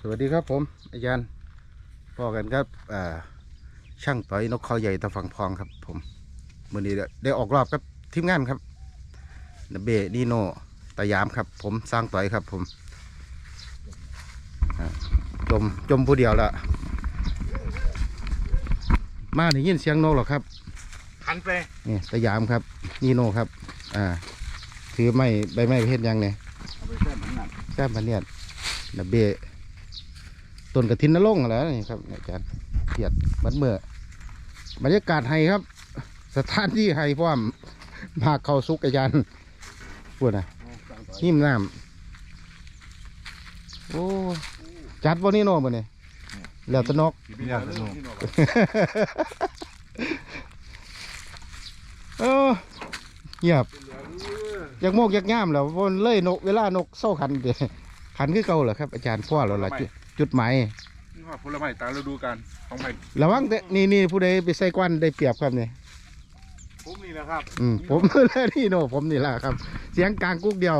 สวัสดีครับผม อาจารย์พอกันครับอ่าช่างต่อยนกเขาใหญ่ตะฝั่งพองครับ ผมมื่อนี้ได้ได้ออกรอบครับทีมงานครับนเบดีโนตะยามครับ ผมสร้างต่อยครับ ผมอ่าจมจมผู้เดียวละมาได้ยินเสียงนกหรอครับหันไปนี่ตะยามครับนีโนครับ อ่า ถือไม้ใบไม้เพชรยังเนี่ยเอาไปแค่นั้นน่ะแก้มพันเนี่ยนะเบะ ต้นกระถินนรงค์อะไรนี่ครับอาจารย์เกียดบัดเมื่อบรรยากาศไฮครับ สถานที่ไฮพร้อมมากเข้าซุกอาจารย์พูดนะหิมน้ำโอ้จัดวันนี้โน่บ่เนี่ยแล้วตะนกเนี่ยสนุกเออเงียบอยากโมกอยากง่ามแล้วบนเลยนกเวลานกเศร้าขันเดขันคือเก่าเหรอครับอาจารย์พ่อเราล่ะ จุดจุดหมายนี่ว่าผลไม้ตามฤดูกาลของใหม่ระวังแต่นี่นี่ผู้ใดไปใส่กวนได้เปรียบครับเนี่ยผมนี่นะครับอืมผมนี่โนผมนี่แหละครับ เสียงกลางกุ๊กเดียว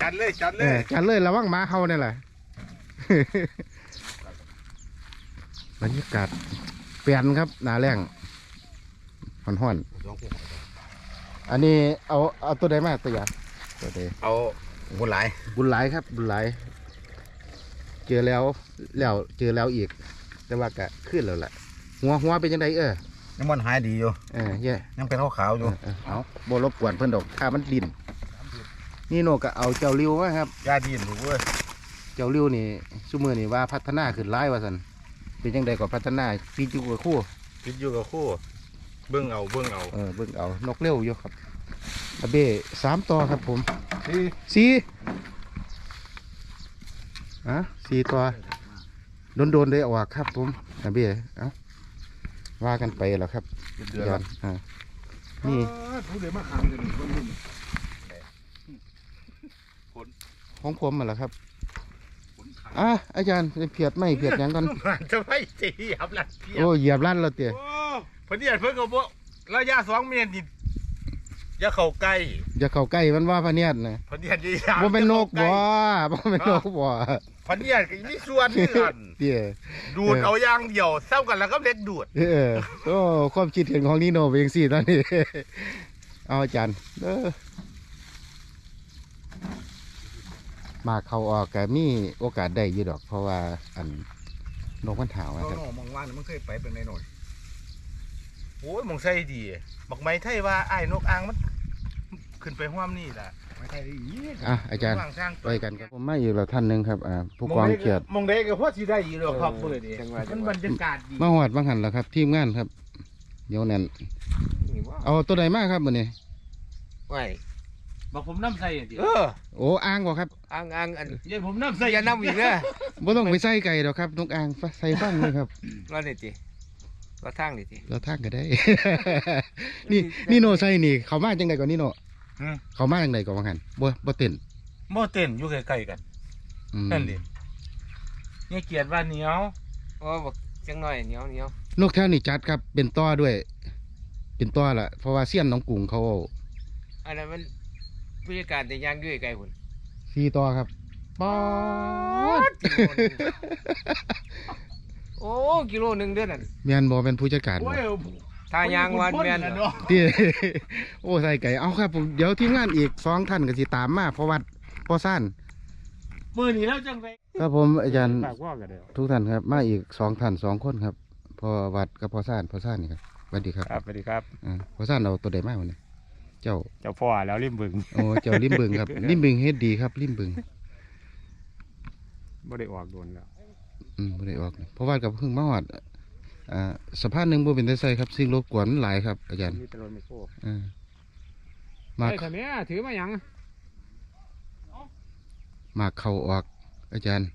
จัดเลยจัดเลเออยจันเลยระวังหมาเฮานี่แหละ บรรยากาศเปลี่ยนครับหนาแรงห่อนห่อนๆอันนี้เอาเอาตัวใดมาตัวอย่างตัวใดเอาคนหลายบุญหลายครับ บุญหลาย เจอแล้วแล้วเจอแล้วอีก แต่ว่าก็ขึ้นแล้วแหละหัวหัวเป็นยังไงเออยังมันหายดีอยู่เออแย่ยังเป็นขาวๆอยู่เออเอาโบรบกวนเพิ่นดอกถ้ามันดิน นี่โนก็เอาเจ้าริ้วมาครับยาดีนลูกเว้ยเจ้าริ้วนี่ซุมือนี่ว่าพัฒนาขึ้นร้ายว่าสันเป็นยังไงก็พัฒนาปีจุกับคู่คิดอยู่กับคู่ เบิ้งเอาเบิ้งเอาเออเบิ่งเอานกเร็วอยู่ครับอาเบ้สามต่อครับผมที่สี่ อะสี่ตัวโดนโดนๆได้ออกครับผมอาเบ้เอาว่ากันไปแล้วครับเดือนยอนอ่านี่ผู้เดือมาขามเลยนี่คนรุ่นของผมมาแล้วครับผลขายอะอาจารย์เพียดไม่เพียดหยังกันมันจะไม่ตีครับลัดเทียบโอ้เหยียบลั่นแล้วเตี๋ยโอ้พอดีเพิ่งก็บอกระยะสองเมตรนี่อย่าเข้าใกล้อย่าเข้าใกล้มันว่าพะเนียดนะพอดีดียาบ่เป็นนกบ่บ่เป็นนกบ่ พอดีก็มีส่วนนี่กันเตี๋ยดูดเอาอย่างเดียวเศร้ากันแล้วก็เล็กดูดเออโอ้ความคิดเห็นของนีโนเป็นจังซี่ตอนนี้เอาอาจารย์เด้อมาเข้าออกก็มีโอกาสได้อยู่ดอก เพราะว่าอันนกมันถาวน้นะครับองๆมองว่าเนี่ยมันเคยไปเป็นในหน่อยโอ้ยมองใส่ดีบอกไม่ไทยว่าไอ้ายนกอ่างมัน ขึ้นไปห้วมนี่แหละไม่ใช่อีกอะอาจารย์วางสร้างไปกันครับผมมาอีกแล้วท่านหนึงครับอ่าผู้กองเกียรติมองได้ก็พอสิได้อยู่หรอกครับเพื่อนนี่มันบรรยากาศดีมาหอดบางหันแล้วครับ ทีมงานครับเดี๋ยวแน่นนี่ว่าเอาตัวใดมาครับมื้อนี้ไม่บอกผมน้ำใส่อย่างเดียวเออโอ้อ่างบ่ครับอ่างอ่างอันเดี๋ยวผมน้ำใส่อย่าน้ำอีกนะบ่ต้องไปใส่ไก่ดอกครับนกอ่างใส่ฟังเลยครับเราเนี่ยจีเราทางนี่จีเราทางก็ได้ นี่นี่โนใส่นี่ เขามาจังไดก่อนนี่โน เขามาจังไดก่อนว่าหันบ่บ่เต้นโม่เต้นอยู่ใกล้ๆกันอืมนั่นดิเนี่ยเกียรติว่าเหนียวโอ้บอกจังหน่อยเหนียวเหนียวนกแถวนี่จัดครับ เป็นต้อด้วย เป็นต้อละเพราะว่าเสี้ยนน้องกรุงเขาอันนั้นมันผู้จัดการแต่ย่างด้วยไกลหุ่นซีต้อครับป๊อด โอ้กิโลหนึ่งเดือนนั่น แม่นบ่เป็นผู้จัดการโอ้บ่ย ทายางวันแม่นเนาะที่ โอ้ใส่ไก่เอาครับผมเดี๋ยวทีมงานอีกสองท่านก็สิตามมาเพราะวัดพ่อซ่านมือนี้แล้วจังไรครับผมอาจารย์ปากว่ากันเดียวทุกท่านครับมาอีกสองท่านสองคนครับพ่อวัดกับพ่อซ่านพ่อซ่านนี่ครับสวัสดีครับครับสวัสดีครับอ่าพ่อซ่านเอาตัวใดมาวันนี้เจ้าเจ้าพ่อแล้วริมบึงโอ้เจ้าริมบึงครับ ริมบึงเฮ็ดดีครับ ริมบึงไม่ได้ออกโดนแล้วอืมบ่ได้ออกเพราะว่ากับเพิ่งมาฮอด อ่าสะพานหนึงบ่เป็นได้ใส่ครับ สิ่งรบกวนมันหลายครับ อาจารย์มีแตรถไม่โค้อ่ามาไอ้ทำไมถือมาหยังมาเข้าออก อาจารย์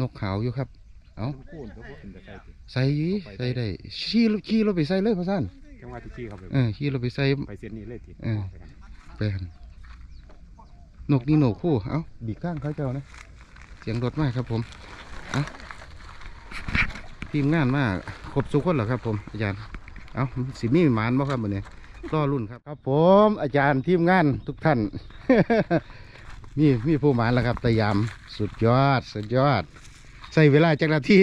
นกขาวอยู่ครับ เอ้าพูดก็พูดเป็นตะไคร้ติใส่อยู่ใส่ได้ขี่รถขี่รถไปใส่เลยพ่อซ่านจังหวะที่ขี้เขาไปเออขี่รถไปใส่ ไปเส้นนี้เลยติเออ ไปหันนกนี่นกคู่ เอ้าบีกข้างเขาเจ้านะเสียงรถมากครับผมเอ้า ทีมงานมากครบสุกคนเหรอครับผมอาจารย์เอ้าสิมีหมานบ่ครับมื้อนี้รอรุ่นครับครับ ผมอาจารย์ทีมงานทุกท่าน มีมีผู้หมานแล้วครับตะยามสุดยอด สุดยอด ใส่เวลาจักนาที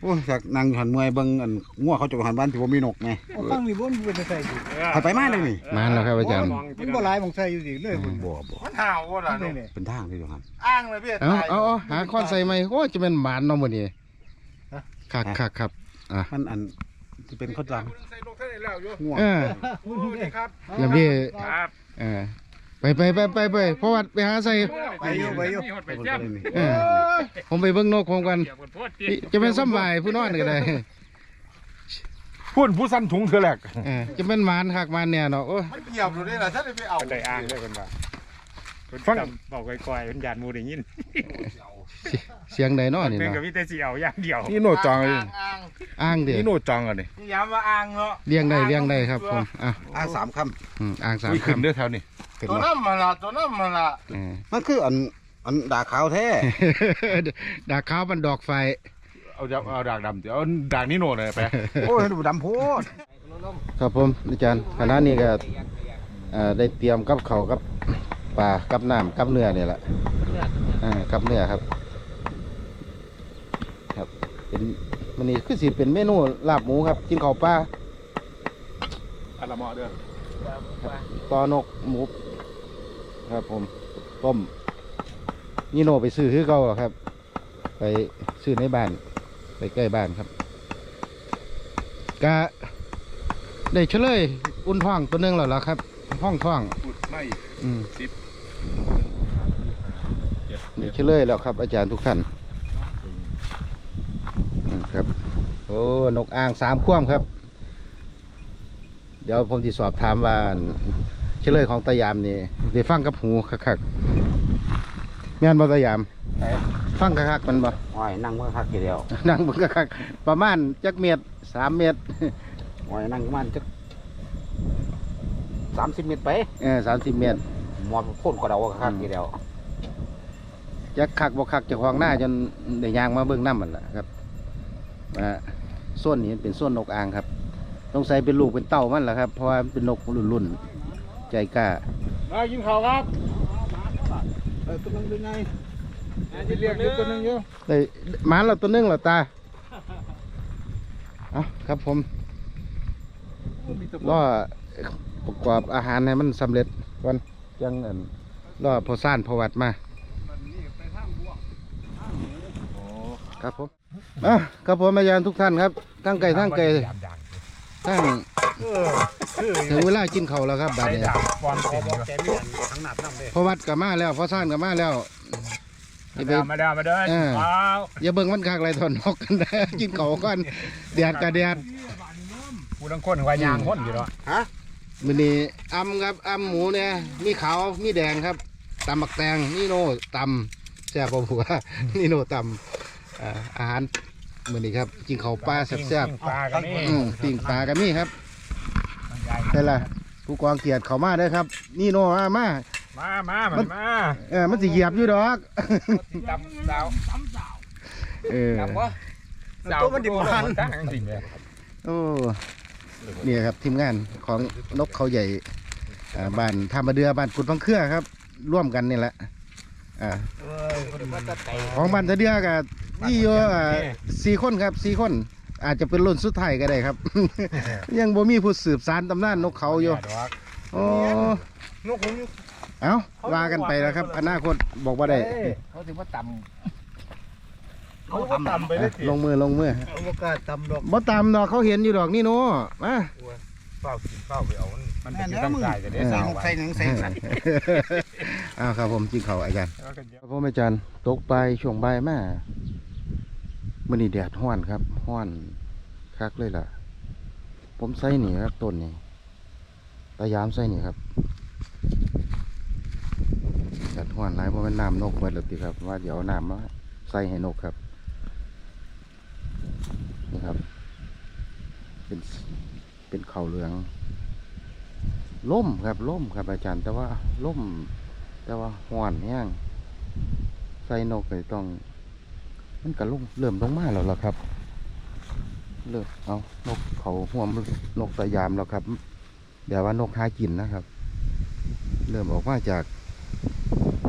โอ้ยจากนางหันมวยเบิ่งอันงัวเขาจะหันบ้านที่บ่มีนกไงฟังนี่บ่มันเป็นใส่อยู่เอาไปมาเลยนี่หมานแล้วครับอาจารย์มันบ่หลายหมองใส่อยู่สิเลยคุณบ่บ่มันห่าวว่าล่ะนี่เนาะนี่เป็นทางที่อยู่ครับอ้างเลยพี่เอาเอาเอาหาค้อนใส่ไหมโอ้จะเป็นหมานเนาะมื้อนี้ คักคักครับอะมันอันที่เป็นข้าวจังใส่ลงเท่าไหร่แล้วอยู่งัวเออโอ้นี่ครับแล้วพี่ครับเออไปไปไปไปไปเพราะว่าไปหาใส่ไปอยู่ไปอยู่ไปเจ้าเออผมไปเบิ่งนกผมกันเกี่ยวกับโพดนี่จะเป็นซ้ำบายผู้นอนก็ได้พูดผู้สั้นถุงเธอแหลกเออจะเป็นหมานคักหมานเนี่ยเนาะโอ้ยมันเหยียบอยู่นี่แหละฉันเลยไปเอาเป็นได้อ้างเลยคนว่า คนจำบอกไกลๆเป็นยานหมูได้ยินเสียงใดเนาะนี่เป็นเนาะกับพี่แต่สีเอาอย่างเดียวนี่โนจองเลยอ้างอ้างเด้นี่โนจองอะนี่นี่ย้ำว่าอ้างเนาะเลี้ยงได้เลี้ยงได้ครับผมอะอ่าสามคอืมอ่างสามอุ้ยขึ้นคำเด้อแถวนี้ำขึ้นตัวมาน้ำมาละตัวน้ำมาละเออมันคืออันอันดาขาวแท้ดากขาวมันดอกไฟ เอาดาเอาดากดำเดี๋ยวเอาดากนี่โนเลยไป โอ้ยดูดำโพด ครับผมอาจารย์คณะนี้ก็เอ่อได้เตรียมกับเขาวกับ ปลากับน้ำกับเนื้อนี่แหละอ่ากับเนื้อครับ ครับ เป็นมันนี่คือสิเป็นเมนูลาบหมูครับ กินข้าวปลาอันละเหมาะเด้อตอนกหมูครับผมต้มนี่โนไปซื้อคือเก่าหรอครับ ไปซื้อในบ้าน ไปใกล้บ้านครับกะได้เฉลย อุ่นท้องตัวหนึงแล้วล่ะครับห้องท้องพูดไม่อืมสิบ ได้เฉลยแล้วครับ อาจารย์ทุกท่านอืมครับ โอ้นกอ่างสามข่วมครับ เดี๋ยวผมจะสอบถามว่าเฉลยของตายามนี่ได้ฟังกับหูคักๆแม่นบ่ตายาม ฟังคักๆมันบ่โอ้ยนั่งเมื่อคักกี่เดียว นั่งเบิ่งคักๆประมาณจักเมตรสามเมตรโอ้ยนั่งประมาณจักสามสิบเมตรไปเออสามสิบเมตรหมอดพ่นกระเดาคักกี่เดียว จักคักบ่คักเจะคลองหน้าจนได้ยางมาเบิ่งน้ำมันล่ะครับอ่าส่วนนี้เป็นส่วนนกอ่างครับ ต้องใส่เป็นลูกเป็นเต้ามันล่ะครับเพราะว่ามันเป็นนกรุ่นๆใจกล้ามากินข้าวครับเออตัวนึงเป็นไงเรียกอยู่ตัวนึงอยู่ได้หมาเราตัวหนึงเหรอตาเอาครับผมรอประกอบอาหารให้มันสำเร็จก่อนยังอั่นรอพอซ่านพอวัดมา ครับผมอะครับผมอาจารย์ทุกท่านครับทั้งไก่ทั้งไก่ทั้งถึงเวลากินข้าวแล้วครับบัดนี้ฟอนเต็มอยู่แกมีอันทั้งหนับน้ำเลยพอวัดกับมาแล้วพอซ่านกับมาแล้วอย่าไปมาเด้อมาเด้อเออว้าวอย่าเบิ่งมันคักไรถอนนกกันนะกินข้าวก่อนแดดกับแดดผู้ทั้งคนว่ายางคนอยู่เนาะมื้อนี้อำครับอำหมูเนี่ยมีขาวมีแดงครับตำบักแตงนี่โน่ตำแซ่บบ่ผัวนี่โน่ตำ อ่าอาหารมื้อนี้ครับกินข้าวปลาแซ่บปลากันนี่ๆอืมปิ้งปลาก็มีครับแต่ละผู้กองเกียรติเข้ามาเด้อครับ นี่โน่มามามามามามาเออมันสิเหยียบอยู่ดอก ตำสาวเออ ตำวะตัวมันดิบมันตั้งจริงเลยโอ้เนี่ยครับทีมงานของนกเขาใหญ่อ่าบ้านธรรมเดือบ้านกุดพังเครือครับ ร่วมกันนี่แหละ อ่าเอ้ยคนมันจะไตของบ้านตะเดือกับนี่อยู่อ่าสี่คนครับสี่คน อาจจะเป็นรุ่นสุดท้ายก็ได้ครับ ยังบ่มีผู้สืบสารตำนานนกเขาอยู่โอ้นกผมอยู่เอ้าว่ากันไปแล้วครับ อนาคตบอกว่าได้เขาถึงว่าตเขาก็ต่ำไปเลยสิลงมือลงมือเอาบ่กล้าตำดอกบ่ตามดอกเขาเห็นอยู่ดอกนี่โนมา เฝ้ากินเฝ้าไปเอามันมันเป็นอยู่ตั้งใจจะได้ใส่สาวนกใส่หนังใส่สันอ้าวครับผมจริงเขาอาจารย์ครับผมอาจารย์ตกไปช่วงบ่ายมามื่อนี้แดดห้อนครับห้อนคักเลยล่ะ ผมใส่นี่ครับต้นนี่ตายามใส่นี่ครับแดดห้อนหลายเพราะมันน้ำนกหมดแล้วติครับ ว่าเดี๋ยวเอาน้ำมาใส่ให้นกครับนี่ครับ เป็น เป็นเขาเหลืองล่มครับล่มครับอาจารย์ แต่ว่าล่ม แต่ว่าห้อนแห้งใส่นกเลยต้อง มันก็ลงเริ่มลงมาแล้วล่ะครับ เริ่มเอานกเขาห่วมนกตะยามแล้วครับเดี๋ยวว่านกหากินนะครับ เริ่มออกมาจาก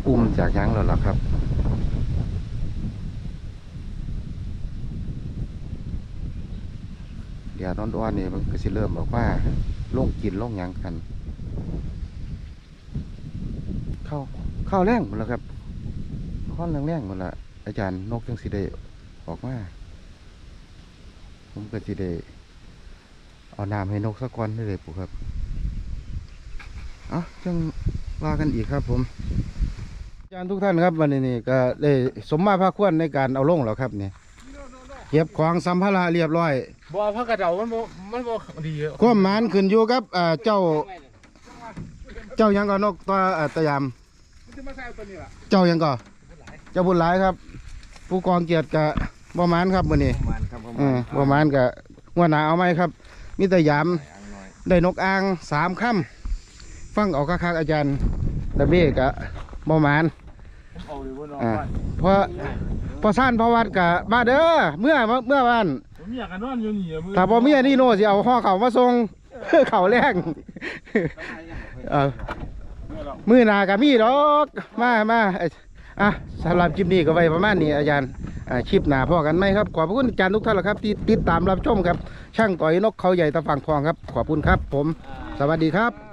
ปุ่มจากยังแล้วล่ะครับ เดี๋ยวนอนอ้อนๆนี่มันก็สิเริ่มบอกว่าล่งกินล่งยังกัน เข้าเข้าแรงหมดแล้วครับค่อนแรงๆหมดละอาจารย์นกจังสิได้ออกมาผมก็สิได้เอาน้ำให้นกสักก้อนได้เลยปุ๊ครับอะจังว่ากันอีกครับ ผมอาจารย์ทุกท่านครับวันนี้นี่ก็ได้สมมาพระควรในการเอาลงแล้วครับเนี่ย เก็บของสัมภาระเรียบร้อยบ่พักกระเดามันบ่มันบ่ดีอะความหมานขึ้นอยู่กับอ่าเจ้า เจ้าหยังก่อนนกตัวอ่าตะยามเจ้าหยังก่อเจ้าบุญหลายครับ ผู้กองเกียรติกะบ่หมานครับมื้อนี้ประมาณครับประเอมาณอบ่หมานกะหัวหน้าเอาไหมครับมีแต่ยามอ่างน้อยได้นกอ่างสามค่ำฟังเอาคักๆอาจารย์ดะเบ้กะบ่หมานเอาเลยว่านอนอ่าบ้านเพราะ พอซ่านพอวัดกะมาเด้อเมื่อเมื่อวานผมอยากกันนอนอยู่นี่อะมือถ้าบ่มีอันนี้โน่สิเอาห่อเขาวมาส่ง เขาวแรงเออเมื่อเรามือหนากะมีดอกมามาเอ้ยอะสำหรับคลิปนี้ก็ไว้ประมาณนี้อาจารย์อ่าคลิปหนาพอกันไหมครับ ขอบพระคุณอาจารย์ทุกท่านละครับที่ติดตามรับชมครับ ช่างต่อยนกเขาใหญ่ตะฝั่งทองครับ ขอบคุณครับ ผม สวัสดีครับ